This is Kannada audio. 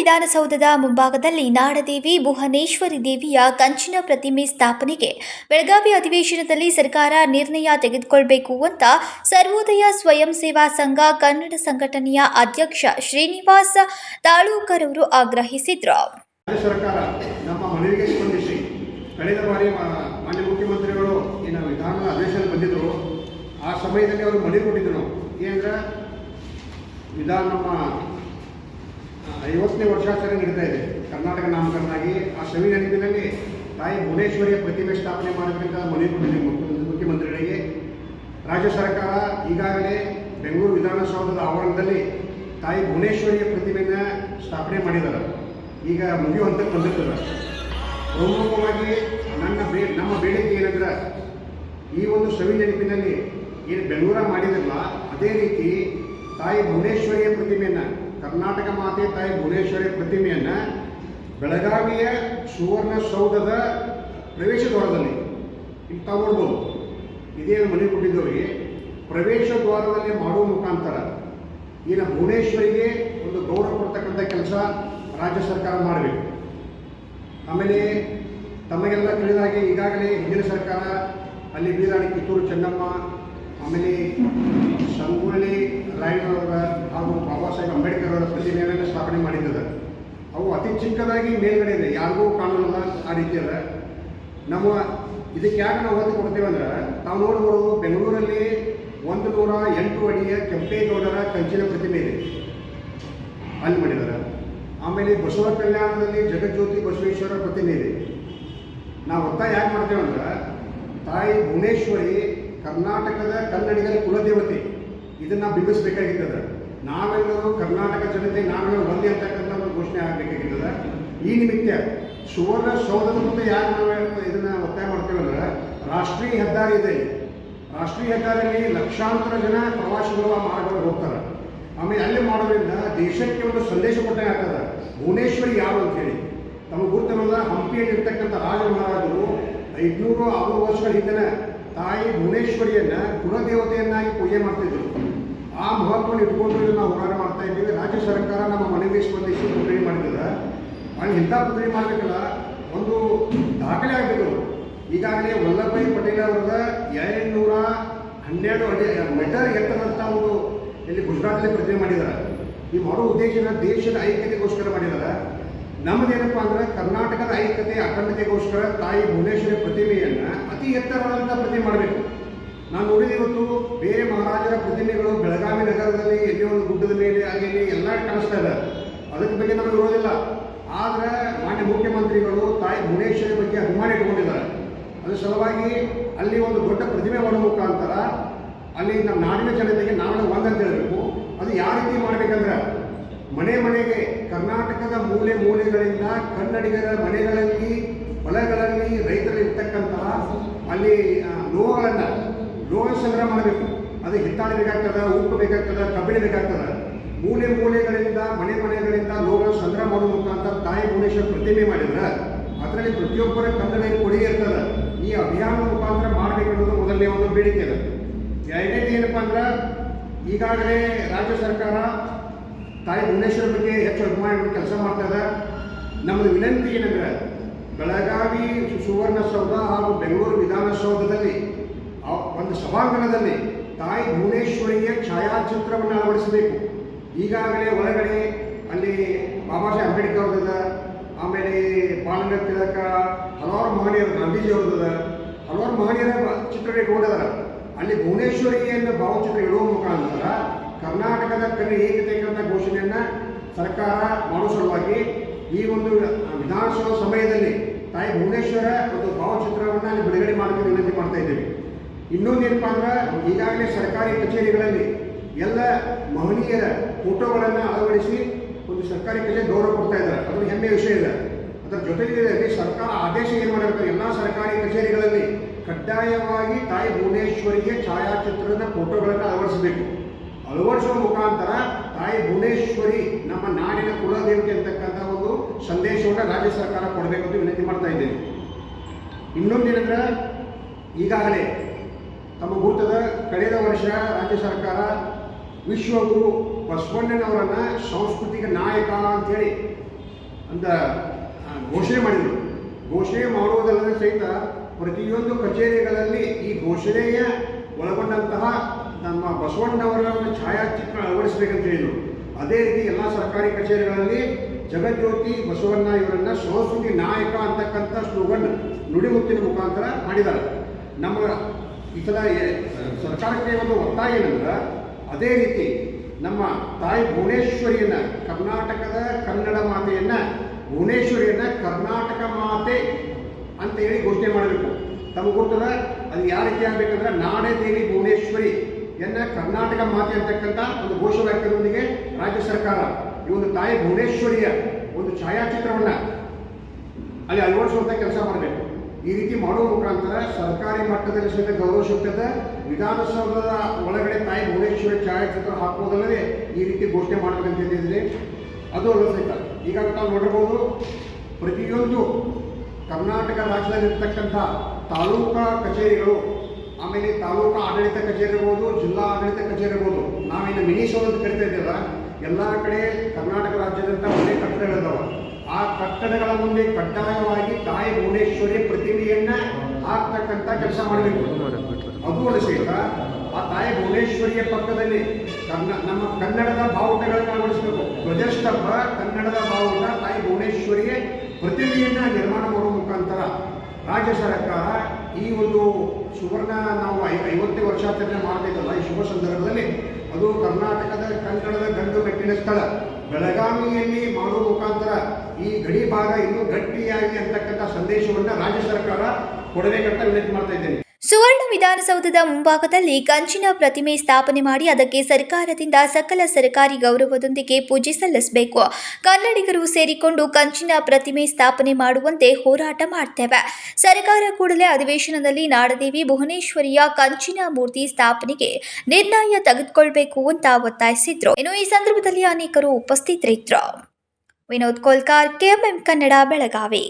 ವಿಧಾನಸೌಧದ ಮುಂಭಾಗದಲ್ಲಿ ನಾಡದೇವಿ, ಭುವನೇಶ್ವರಿ ದೇವಿಯ ಕಂಚಿನ ಪ್ರತಿಮೆ ಸ್ಥಾಪನೆಗೆ ಬೆಳಗಾವಿ ಅಧಿವೇಶನದಲ್ಲಿ ಸರ್ಕಾರ ನಿರ್ಣಯ ತೆಗೆದುಕೊಳ್ಬೇಕು ಅಂತ ಸರ್ವೋದಯ ಸ್ವಯಂ ಸೇವಾ ಸಂಘ ಕನ್ನಡ ಸಂಘಟನೆಯ ಅಧ್ಯಕ್ಷ ಶ್ರೀನಿವಾಸ ತಾಳೂಕರ್ ಅವರು ಆಗ್ರಹಿಸಿದ್ರು ಮುಖ್ಯಮಂತ್ರಿಗಳು ಬಂದಿದ್ದರು ಆ ಸಮಯದಲ್ಲಿ ಅವರು ಮನವಿ ಕೊಟ್ಟಿದ್ದರು ಏನಂದ್ರೆ ವಿಧಾನ ನಮ್ಮ ಐವತ್ತನೇ ವರ್ಷಾಚರಣೆ ನಡೀತಾ ಇದೆ. ಕರ್ನಾಟಕ ನಾಮಕರಣ ಆಗಿ ಆ ಸವಿ ನೆನಪಿನಲ್ಲಿ ತಾಯಿ ಭುವನೇಶ್ವರಿಯ ಪ್ರತಿಮೆ ಸ್ಥಾಪನೆ ಮಾಡಬೇಕಂತ ಮನವಿ ಮುಖ್ಯಮಂತ್ರಿಗಳಿಗೆ. ರಾಜ್ಯ ಸರ್ಕಾರ ಈಗಾಗಲೇ ಬೆಂಗಳೂರು ವಿಧಾನಸೌಧದ ಆವರಣದಲ್ಲಿ ತಾಯಿ ಭುವನೇಶ್ವರಿಯ ಪ್ರತಿಮೆಯನ್ನು ಸ್ಥಾಪನೆ ಮಾಡಿದ್ದಾರೆ. ಈಗ ಮುಗಿಯುವ ಹಂತಕ್ಕೆ ಬಂದಿರ್ತದೆ. ಪ್ರಮುಖವಾಗಿ ನನ್ನ ಬೇ ನಮ್ಮ ಬೇಡಿಕೆ ಏನಂದ್ರೆ ಈ ಒಂದು ಸವಿ ನೆನಪಿನಲ್ಲಿ ಏನು ಬೆಂಗಳೂರ ಮಾಡಿದ್ರಲ್ಲ, ಅದೇ ರೀತಿ ತಾಯಿ ಭುವನೇಶ್ವರಿಯ ಪ್ರತಿಮೆಯನ್ನು ಕರ್ನಾಟಕ ಮಾತೆ ತಾಯಿ ಭುವನೇಶ್ವರಿ ಪ್ರತಿಮೆಯನ್ನು ಬೆಳಗಾವಿಯ ಸುವರ್ಣಸೌಧದ ಪ್ರವೇಶ ದ್ವಾರದಲ್ಲಿ ಇಲ್ಲಿ ತಗೊಂಡು ಇದೇನು ಇದೇ ಮನೆ ಕೊಟ್ಟಿದ್ದವರಿಗೆ ಪ್ರವೇಶ ದ್ವಾರದಲ್ಲಿ ಮಾಡುವ ಮುಖಾಂತರ ಈಗ ಭುವನೇಶ್ವರಿಗೆ ಒಂದು ಗೌರವ ಕೊಡ್ತಕ್ಕಂಥ ಕೆಲಸ ರಾಜ್ಯ ಸರ್ಕಾರ ಮಾಡಬೇಕು. ಆಮೇಲೆ ತಮಗೆಲ್ಲ ತಿಳಿದ ಹಾಗೆ ಈಗಾಗಲೇ ಹಿಂದಿನ ಸರ್ಕಾರ ಅಲ್ಲಿ ಬೀರಾಣಿ ಕಿತ್ತೂರು ಚೆನ್ನಮ್ಮ ಆಮೇಲೆ ಸಂಗೊಳ್ಳಿ ರಾಯಣ್ಣವರ ಹಾಗೂ ಬಾಬಾ ಸಾಹೇಬ್ ಅಂಬೇಡ್ಕರ್ ಅವರ ಪ್ರತಿಮೆಯನ್ನು ಸ್ಥಾಪನೆ ಮಾಡಿದ್ದದ ಅವು ಅತಿ ಚಿಕ್ಕದಾಗಿ ಮೇಲ್ಗಡೆ ಇದೆ. ಯಾರಿಗೂ ಕಾಣೋಲ್ಲ ಆ ರೀತಿ ಅದ ನಮ್ಮ ಇದಕ್ಕೆ ಯಾಕೆ ನಾವು ಒತ್ತು ಕೊಡ್ತೇವೆ ಅಂದ್ರೆ, ತಾವು ನೋಡ್ಬೋದು ಬೆಂಗಳೂರಲ್ಲಿ ಒಂದು ನೂರ ಎಂಟು ಅಡಿಯ ಕೆಂಪೇಗೌಡರ ಕಂಚಿನ ಪ್ರತಿಮೆ ಇದೆ. ಅಲ್ಲಿ ಮಾಡಿದ್ದಾರೆ. ಆಮೇಲೆ ಬಸವ ಕಲ್ಯಾಣದಲ್ಲಿ ಜಗಜ್ಯೋತಿ ಬಸವೇಶ್ವರ ಪ್ರತಿಮೆ ಇದೆ. ನಾವು ಒತ್ತಾಯ ಯಾಕೆ ಮಾಡ್ತೇವೆ ಅಂದ್ರೆ, ತಾಯಿ ಭುವನೇಶ್ವರಿ ಕರ್ನಾಟಕದ ಕನ್ನಡಿಗರ ಕುಲದೇವತೆ. ಇದನ್ನ ಬಿಂಬಿಸಬೇಕಾಗಿದ್ದದ ನಾವೆಲ್ಲರೂ ಕರ್ನಾಟಕ ಜನತೆ ನಾವೆಲ್ಲ ಒಂದೇ ಅಂತಕ್ಕಂಥ ಒಂದು ಘೋಷಣೆ ಆಗಬೇಕಾಗಿತ್ತದ. ಈ ನಿಮಿತ್ತ ಸುವರ್ಣ ಸೌಧದ ಮುಂದೆ ಯಾರು ನಾವು ಇದನ್ನು ಒತ್ತಾಯ ಮಾಡ್ತೇವೆ ಅಂದ್ರೆ ರಾಷ್ಟ್ರೀಯ ಹೆದ್ದಾರಿ ಇದೆ. ರಾಷ್ಟ್ರೀಯ ಹೆದ್ದಾರಿಯಲ್ಲಿ ಲಕ್ಷಾಂತರ ಜನ ಪ್ರವಾಸಿಗರು ಆ ಮಾರ್ಗಗಳು ಹೋಗ್ತಾರೆ. ಆಮೇಲೆ ಅಲ್ಲಿ ಮಾಡೋದ್ರಿಂದ ದೇಶಕ್ಕೆ ಒಂದು ಸಂದೇಶ ಕೊಟ್ಟೆ ಆಗ್ತದ. ಭುವನೇಶ್ವರಿ ಯಾರು ಅಂತೇಳಿ ತಮಗೆ ಗುರುತಿರೋದ ಹಂಪಿಯಲ್ಲಿ ಇರ್ತಕ್ಕಂಥ ರಾಜ ಮಹಾರಾಜರು ಐದುನೂರು ಆರು ವರ್ಷಗಳ ಹಿಂದಿನ ತಾಯಿ ಭುವನೇಶ್ವರಿಯನ್ನ ಕುಲದೇವತೆಯನ್ನಾಗಿ ಪೂಜೆ ಮಾಡ್ತಿದ್ರು. ಆ ಮಹತ್ವವನ್ನು ಇಟ್ಕೊಂಡು ನಾವು ಹೋರಾಟ ಮಾಡ್ತಾ ಇದ್ದೀವಿ. ರಾಜ್ಯ ಸರ್ಕಾರ ನಮ್ಮ ಮನವಿಗೆ ಸ್ಪಂದಿಸಿ ಪುತ್ರಿ ಮಾಡಿದ್ರು ಅಲ್ಲಿ ಇಂಥ ಪುತ್ರಿ ಮಾಡಬೇಕಲ್ಲ, ಒಂದು ದಾಖಲೆ ಆಗಬೇಕು. ಈಗಾಗಲೇ ವಲ್ಲಭಾಯಿ ಪಟೇಲ್ ಅವರದ ಎರಡುನೂರ ಹನ್ನೆರಡು ಅಡಿ ಮೀಟರ್ ಎತ್ತರದಂಥ ಒಂದು ಇಲ್ಲಿ ಗುಜರಾತಲ್ಲಿ ಪ್ರತಿಮೆ ಮಾಡಿದ್ದಾರೆ ಈ ಮಾಡೋ ಉದ್ದೇಶನ ದೇಶದ ಐಕ್ಯತೆಗೋಸ್ಕರ ಮಾಡಿದ್ದಾರೆ ನಮ್ಮದೇನಪ್ಪ ಅಂದ್ರೆ ಕರ್ನಾಟಕದ ಐಕ್ಯತೆ ಅಖಂಡತೆಗೋಸ್ಕರ ತಾಯಿ ಭುವನೇಶ್ವರಿ ಪ್ರತಿಮೆಯನ್ನ ಅತಿ ಎತ್ತರವಾದಂಥ ಪ್ರತಿಮೆ ಮಾಡಬೇಕು. ನಾನು ನೋಡಿದ ಇವತ್ತು ಬೇರೆ ಮಹಾರಾಜರ ಪ್ರತಿಮೆಗಳು ಬೆಳಗಾವಿ ನಗರದಲ್ಲಿ, ಎಲ್ಲಿ ಒಂದು ಗುಡ್ಡದ ಮೇಲೆ ಅಲ್ಲಿ ಎಲ್ಲ ಕಾಣಿಸ್ತಾ ಇದೆ. ಅದಕ್ಕೆ ಬಗ್ಗೆ ನಮಗೆ ಇರೋದಿಲ್ಲ ಆದ್ರೆ ಮಾನ್ಯ ಮುಖ್ಯಮಂತ್ರಿಗಳು ತಾಯಿ ಭುವನೇಶ್ವರಿ ಬಗ್ಗೆ ಅಭಿಮಾನ ಇಟ್ಕೊಂಡಿದ್ದಾರೆ. ಅದ್ರ ಸಲುವಾಗಿ ಅಲ್ಲಿ ಒಂದು ದೊಡ್ಡ ಪ್ರತಿಮೆ ಮಾಡುವ ಮುಖಾಂತರ ಅಲ್ಲಿ ನಮ್ಮ ನಾಡಿನ ಜನತೆಗೆ ನಾವೆಲ್ಲ ಒಂದಂತ ಹೇಳಬೇಕು ಅದು ಯಾವ ರೀತಿ ಮಾಡ್ಬೇಕಂದ್ರೆ ಮನೆ ಮನೆಗೆ ಕರ್ನಾಟಕದ ಮೂಲೆ ಮೂಲೆಗಳಿಂದ ಕನ್ನಡಿಗರ ಮನೆಗಳಲ್ಲಿ, ಹೊಲಗಳಲ್ಲಿ ರೈತರು ಇರ್ತಕ್ಕಂತಹ ಅಲ್ಲಿ ಲೋಹಗಳನ್ನು, ಲೋಹ ಸಂಗ್ರಹ ಮಾಡಬೇಕು. ಅದು ಹಿತ್ತಾಳೆ ಬೇಕಾಗ್ತದೆ, ಉಪ್ಪು ಬೇಕಾಗ್ತದ, ಕಬ್ಬಿಣ ಬೇಕಾಗ್ತದ. ಮೂಲೆ ಮೂಲೆಗಳಿಂದ, ಮನೆ ಮನೆಗಳಿಂದ ಲೋಹ ಸಂಗ್ರಹ ಮಾಡುವ ಮುಖಾಂತರ ತಾಯಿ ಭುವನೇಶ್ವರ ಪ್ರತಿಮೆ ಮಾಡಿದ್ರೆ, ಅದರಲ್ಲಿ ಪ್ರತಿಯೊಬ್ಬರ ಕನ್ನಡ ಕೊಡುಗೆ ಇರ್ತದೆ. ಈ ಅಭಿಯಾನದ ಮುಖಾಂತರ ಮಾಡಬೇಕು ಅನ್ನೋದು ಮೊದಲನೇ ಒಂದು ಬೇಡಿಕೆ ಇದೆ ಎರಡನೇದು ಏನಪ್ಪ ಅಂದ್ರೆ, ಈಗಾಗಲೇ ರಾಜ್ಯ ಸರ್ಕಾರ ತಾಯಿ ಭುವನೇಶ್ವರ ಬಗ್ಗೆ ಹೆಚ್ಚು ಅಭಿಮಾನ ಕೆಲಸ ಮಾಡ್ತಾ ಇದೆ ನಮ್ಮದು ವಿನಂತಿ ಏನಂದ್ರೆ, ಬೆಳಗಾವಿ ಸುವರ್ಣಸೌಧ ಹಾಗೂ ಬೆಂಗಳೂರು ವಿಧಾನಸೌಧದಲ್ಲಿ ಒಂದು ಸಭಾಂಗಣದಲ್ಲಿ ತಾಯಿ ಭುವನೇಶ್ವರಿಯ ಛಾಯಾಚಿತ್ರವನ್ನು ಅಳವಡಿಸಬೇಕು. ಈಗಾಗಲೇ ಒಳಗಡೆ ಅಲ್ಲಿ ಬಾಬಾ ಸಾಹೇಬ್ ಅಂಬೇಡ್ಕರ್ ಅವ್ರದ್ದು, ಆಮೇಲೆ ಬಾಲಗಂಗಾಧರ ತಿಲಕ, ಹಲವಾರು ಮಹನೀಯರು, ಗಾಂಧೀಜಿ ಅವ್ರದ್ದು, ಹಲವಾರು ಮಹನೀಯರ ಚಿತ್ರಗಳು ಇಟ್ಕೊಂಡಿದ್ದಾರೆ. ಅಲ್ಲಿ ಭುವನೇಶ್ವರಿಯನ್ನು ಭಾವಚಿತ್ರ ಇಡುವ ಮುಖಾಂತರ ಕರ್ನಾಟಕದ ಕಡೆ ಏಕತೆಕಂತ ಘೋಷಣೆಯನ್ನ ಸರ್ಕಾರ ಮಾಡೋ ಸಲುವಾಗಿ ಈ ಒಂದು ವಿಧಾನಸಭಾ ಸಮಯದಲ್ಲಿ ತಾಯಿ ಭುವನೇಶ್ವರ ಒಂದು ಭಾವಚಿತ್ರವನ್ನು ಅಲ್ಲಿ ಬಿಡುಗಡೆ ಮಾಡಲು ವಿನಂತಿ ಮಾಡ್ತಾ ಇದ್ದೇವೆ. ಇನ್ನೊಂದೇನಪ್ಪ ಅಂದ್ರೆ, ಈಗಾಗಲೇ ಸರ್ಕಾರಿ ಕಚೇರಿಗಳಲ್ಲಿ ಎಲ್ಲ ಮಹನೀಯರ ಫೋಟೋಗಳನ್ನು ಅಳವಡಿಸಿ ಒಂದು ಸರ್ಕಾರಿ ಕಚೇರಿ ಗೌರವ ಕೊಡ್ತಾ ಇದ್ದಾರೆ. ಅದೊಂದು ಹೆಮ್ಮೆ ವಿಷಯ ಇದೆ. ಅದರ ಜೊತೆಗೆ ಸರ್ಕಾರ ಆದೇಶ ಏನು ಮಾಡಿರ್ತಾರೆ? ಎಲ್ಲ ಸರ್ಕಾರಿ ಕಚೇರಿಗಳಲ್ಲಿ ಕಡ್ಡಾಯವಾಗಿ ತಾಯಿ ಭುವನೇಶ್ವರಿಗೆ ಛಾಯಾಚಿತ್ರದ ಫೋಟೋಗಳನ್ನು ಅಳವಡಿಸಬೇಕು. ಅಳವಡಿಸುವ ಮುಖಾಂತರ ತಾಯಿ ಭುವನೇಶ್ವರಿ ನಮ್ಮ ನಾಡಿನ ಕುಲದೇವತೆ ಅಂತಕ್ಕಂಥ ಒಂದು ಸಂದೇಶವನ್ನು ರಾಜ್ಯ ಸರ್ಕಾರ ಕೊಡಬೇಕು ಅಂತ ವಿನಂತಿ ಮಾಡ್ತಾ ಇದ್ದೇನೆ. ಇನ್ನೊಂದೇನೆಂದ್ರೆ ಈಗಾಗಲೇ ತಮ್ಮ ಭೂತದ ಕಳೆದ ವರ್ಷ ರಾಜ್ಯ ಸರ್ಕಾರ ವಿಶ್ವಗುರು ಬಸವಣ್ಣನವರನ್ನ ಸಾಂಸ್ಕೃತಿಕ ನಾಯಕ ಅಂತೇಳಿ ಅಂತ ಘೋಷಣೆ ಮಾಡಿದರು. ಘೋಷಣೆ ಮಾಡುವುದಲ್ಲದೆ ಸಹಿತ ಪ್ರತಿಯೊಂದು ಕಚೇರಿಗಳಲ್ಲಿ ಈ ಘೋಷಣೆಯ ಒಳಗೊಂಡಂತಹ ನಮ್ಮ ಬಸವಣ್ಣವರ ಛಾಯಾಚಿತ್ರ ಅಳವಡಿಸಬೇಕಂತ ಹೇಳಿದರು. ಅದೇ ರೀತಿ ಎಲ್ಲ ಸರ್ಕಾರಿ ಕಚೇರಿಗಳಲ್ಲಿ ಜಗಜ್ಯೋತಿ ಬಸವಣ್ಣ ಇವರನ್ನ ಸಂಸ್ಕೃತಿ ನಾಯಕ ಅಂತಕ್ಕಂಥ ಸ್ಲೋಗನ್ ನುಡಿಮುತ್ತಿನ ಮುಖಾಂತರ ಮಾಡಿದ್ದಾರೆ. ನಮ್ಮ ಈ ಥರ ಸರ್ಕಾರಕ್ಕೆ ಒಂದು ಒತ್ತಾಯ ಏನಂದ್ರೆ, ಅದೇ ರೀತಿ ನಮ್ಮ ತಾಯಿ ಭುವನೇಶ್ವರಿಯನ್ನ, ಕರ್ನಾಟಕದ ಕನ್ನಡ ಮಾತೆಯನ್ನ, ಭುವನೇಶ್ವರಿಯನ್ನ ಕರ್ನಾಟಕ ಮಾತೆ ಅಂತ ಹೇಳಿ ಘೋಷಣೆ ಮಾಡಬೇಕು. ತಮಗೆ ಗೊತ್ತದ? ಅದು ಯಾವ ರೀತಿ ಆಗ್ಬೇಕಂದ್ರೆ ನಾಡೆ ದೇವಿ ಭುವನೇಶ್ವರಿ. ಎನ್ನ ಕರ್ನಾಟಕ ಮಾತೆ ಅಂತಕ್ಕಂಥ ಒಂದು ಘೋಷವಾಕ್ಯದೊಂದಿಗೆ ರಾಜ್ಯ ಸರ್ಕಾರ. ಈ ಒಂದು ತಾಯಿ ಭುವನೇಶ್ವರಿಯ ಒಂದು ಛಾಯಾಚಿತ್ರವನ್ನು ಅಲ್ಲಿ ಅಳವಡಿಸುವಂತ ಕೆಲಸ ಮಾಡಬೇಕು. ಈ ರೀತಿ ಮಾಡುವ ಮುಖಾಂತರ ಸರ್ಕಾರಿ ಮಟ್ಟದಲ್ಲಿ ಸಹಿತ ಗೌರವ ಸಿಗ್ತದೆ ವಿಧಾನಸೌಧದ ಒಳಗಡೆ ತಾಯಿ ಭುವನೇಶ್ವರಿ ಛಾಯಾಚಿತ್ರ ಹಾಕುವುದಲ್ಲದೆ ಈ ರೀತಿ ಘೋಷಣೆ ಮಾಡಬೇಕಂತ ಹೇಳಿದರೆ ಅದು ಅಲ್ಲ ಸಹಿತ. ಈಗ ನೋಡಬಹುದು ಪ್ರತಿಯೊಂದು ಕರ್ನಾಟಕ ರಾಜ್ಯದಲ್ಲಿರ್ತಕ್ಕಂಥ ತಾಲೂಕಾ ಕಚೇರಿಗಳು ಆಮೇಲೆ ತಾಲೂಕು ಆಡಳಿತ ಕಚೇರಿ ಇರ್ಬೋದು, ಜಿಲ್ಲಾ ಆಡಳಿತ ಕಚೇರಿ ಇರ್ಬೋದು. ನಾವೇನು ಮಿನಿ ಶೋ ಅಂತ ಕರಿತಾ ಇದ್ದೀವಲ್ಲ, ಎಲ್ಲ ಕಡೆ ಕರ್ನಾಟಕ ರಾಜ್ಯದಂತ ಮನೆ ಕಟ್ಟಡಗಳಿದಾವ ಆ ಕಟ್ಟಡಗಳ ಮುಂದೆ ಕಡ್ಡಾಯವಾಗಿ ತಾಯಿ ಭುವನೇಶ್ವರಿ ಪ್ರತಿಮೆಯನ್ನ ಹಾಕ್ತಕ್ಕಂಥ ಕೆಲಸ ಮಾಡಬೇಕು. ಅದು ಅನಿಸಿಲ್ಲ ಆ ತಾಯಿ ಭುವನೇಶ್ವರಿಯ ಪಕ್ಕದಲ್ಲಿ ಕನ್ನ ನಮ್ಮ ಕನ್ನಡದ ಬಾವುಟಗಳನ್ನು ಅಳವಡಿಸಬೇಕು ಧ್ವಜಸ್ತಂಭ, ಕನ್ನಡದ ಬಾವುಟ, ತಾಯಿ ಭುವನೇಶ್ವರಿಗೆ ಪ್ರತಿಮೆಯನ್ನ ನಿರ್ಮಾಣ ಮಾಡುವ ಮುಖಾಂತರ ರಾಜ್ಯ ಸರ್ಕಾರ ಈ ಒಂದು ಸುವರ್ಣ ನಾವು ಐ- ಐವತ್ತು ವರ್ಷಾಚರಣೆ ಮಾಡ್ತಿದ್ದಲ್ಲ ಈ ಶುಭ ಸಂದರ್ಭದಲ್ಲಿ, ಅದು ಕರ್ನಾಟಕದ ಕನ್ನಡದ ಗಂಡು ಮೆಟ್ಟಿನ ಸ್ಥಳ. ಬೆಳಗಾವಿಯಲ್ಲಿ ಮಾಡುವ ಮುಖಾಂತರ ಈ ಗಡಿ ಭಾಗ ಇನ್ನೂ ಗಟ್ಟಿಯಾಗಿ ಅಂತಕ್ಕಂಥ ಸಂದೇಶವನ್ನು ರಾಜ್ಯ ಸರ್ಕಾರ ಕೊಡಬೇಕಂತ ವಿನಂತಿ ಮಾಡ್ತಾ ಇದ್ದೇನೆ. ಸುವರ್ಣ ವಿಧಾನಸೌಧದ ಮುಂಭಾಗದಲ್ಲಿ ಕಂಚಿನ ಪ್ರತಿಮೆ ಸ್ಥಾಪನೆ ಮಾಡಿ ಅದಕ್ಕೆ ಸರ್ಕಾರದಿಂದ ಸಕಲ ಸರ್ಕಾರಿ ಗೌರವದೊಂದಿಗೆ ಪೂಜೆ ಸಲ್ಲಿಸಬೇಕು. ಕನ್ನಡಿಗರು ಸೇರಿಕೊಂಡು ಕಂಚಿನ ಪ್ರತಿಮೆ ಸ್ಥಾಪನೆ ಮಾಡುವಂತೆ ಹೋರಾಟ ಮಾಡ್ತೇವೆ. ಸರ್ಕಾರ ಕೂಡಲೇ ಅಧಿವೇಶನದಲ್ಲಿ ನಾಡದೇವಿ ಭುವನೇಶ್ವರಿಯ ಕಂಚಿನ ಮೂರ್ತಿ ಸ್ಥಾಪನೆಗೆ ನಿರ್ಣಯ ತೆಗೆದುಕೊಳ್ಬೇಕು ಅಂತ ಒತ್ತಾಯಿಸಿದ್ರು. ಇನ್ನು ಈ ಸಂದರ್ಭದಲ್ಲಿ ಅನೇಕರು ಉಪಸ್ಥಿತರಿದ್ರು ವಿನೋದ್ ಕೋಲ್ಕಾರ್, ಕೆಎಂಎಂ ಕನ್ನಡ, ಬೆಳಗಾವಿ.